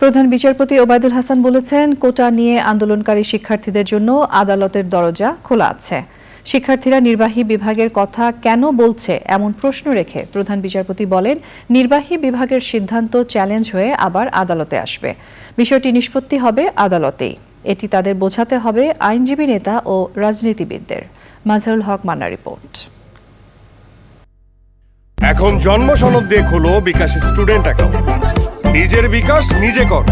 প্রধান বিচারপতি ওবায়দুল হাসান বলেছেন, কোটা নিয়ে আন্দোলনকারী শিক্ষার্থীদের জন্য আদালতের দরজা খোলা আছে। শিক্ষার্থীরা নির্বাহী বিভাগের কথা কেন বলছে এমন প্রশ্ন রেখে প্রধান বিচারপতি বলেন, নির্বাহী বিভাগের সিদ্ধান্ত চ্যালেঞ্জ হয়ে আবার আদালতে আসবে। বিষয়টি নিষ্পত্তি হবে আদালতেই। এটি তাদের বোঝাতে হবে আইনজীবী নেতা ও রাজনীতিবিদদের। মাজহারুল হক মান্না রিপোর্ট। এখন জন্ম সনদ দিয়ে খোলো বিকাশ স্টুডেন্ট অ্যাকাউন্ট। নিজের বিকাশ নিজে কর।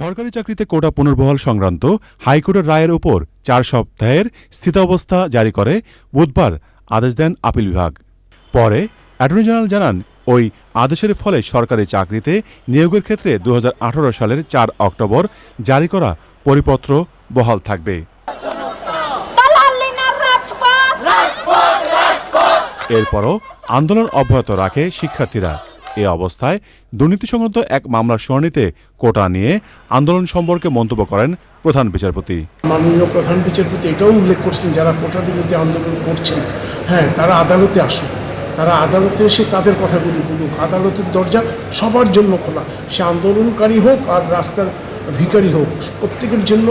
সরকারি চাকরিতে কোটা পুনর্বহাল সংক্রান্ত হাইকোর্টের রায়ের উপর চার সপ্তাহের স্থিতাবস্থা জারি করে বুধবার আদেশ দেন আপিল বিভাগ। পরে অ্যাটর্নি জেনারেল জানান ওই আদেশের ফলে সরকারি চাকরিতে নিয়োগের ক্ষেত্রে দু হাজার আঠারো সালের চার অক্টোবর জারি করা পরিপত্র বহাল থাকবে। এরপরও আন্দোলন অব্যাহত রাখে শিক্ষার্থীরা। এ অবস্থায় দুর্নীতি সংক্রান্ত এক মামলার শুনানিতে কোটা নিয়ে আন্দোলন সম্পর্কে মন্তব্য করেন প্রধান বিচারপতি। মাননীয় প্রধান বিচারপতি এটাও উল্লেখ করছেন, যারা কোটার বিরুদ্ধে আন্দোলন করছেন হ্যাঁ তারা আদালতে আসুক তারা আদালতে এসে তাদের কথাগুলি বলুক। আদালতের দরজা সবার জন্য খোলা। সে আন্দোলনকারী হোক আর রাস্তার ভিখারি হোক, প্রত্যেকের জন্য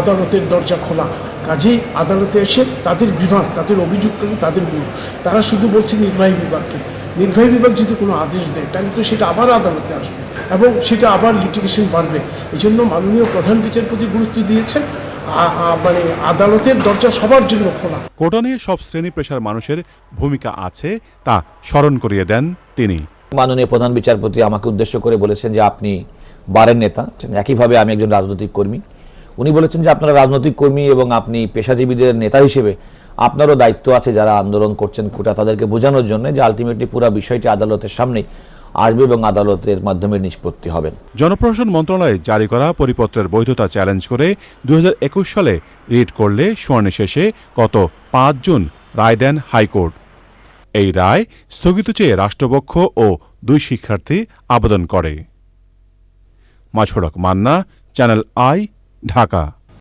আদালতের দরজা খোলা। কাজেই আদালতে এসে তাদের বিভাগ তাদের অভিযোগকারী তাদের বলুক। তারা শুধু বলছে নির্বাহী বিভাগকে নির্বাহী বিভাগ যদি কোনো আদেশ দেয় তাহলে তো সেটা আবার আদালতে আসবে এবং সেটা আবার লিটিগেশন বাড়বে। এই জন্য মাননীয় প্রধান বিচারপতি গুরুত্ব দিয়েছেন মানে আদালতের দরজা সবার জন্য খোলা। কোটা নিয়ে সব শ্রেণি পেশার মানুষের ভূমিকা আছে তা স্মরণ করিয়ে দেন তিনি। মাননীয় প্রধান বিচারপতি আমাকে উদ্দেশ্য করে বলেছেন যে আপনি বারের নেতা একইভাবে আমি একজন রাজনৈতিক কর্মী। উনি বলেছেন যে আপনারা রাজনৈতিক কর্মী এবং আপনি পেশাজীবীদের নেতা হিসেবে আপনারও দায়িত্ব আছে যারা আন্দোলন করছেন কোটা তাদেরকে বোঝানোর জন্য যে আলটিমেটলি পুরো বিষয়টি আদালতের সামনেই আসবে এবং আদালতের মাধ্যমে নিষ্পত্তি হবেন। জনপ্রশাসন মন্ত্রণালয়ে জারি করা পরিপত্রের বৈধতা চ্যালেঞ্জ করে দুহাজার একুশ সালে রিট করলে শুনানি শেষে গত পাঁচ জুন রায় দেন হাইকোর্ট। এই রায় স্থগিত চেয়ে রাষ্ট্রপক্ষ ও দুই শিক্ষার্থী আবেদন করে। মাছড়ক মান্না, চ্যানেল আই, ঢাকা।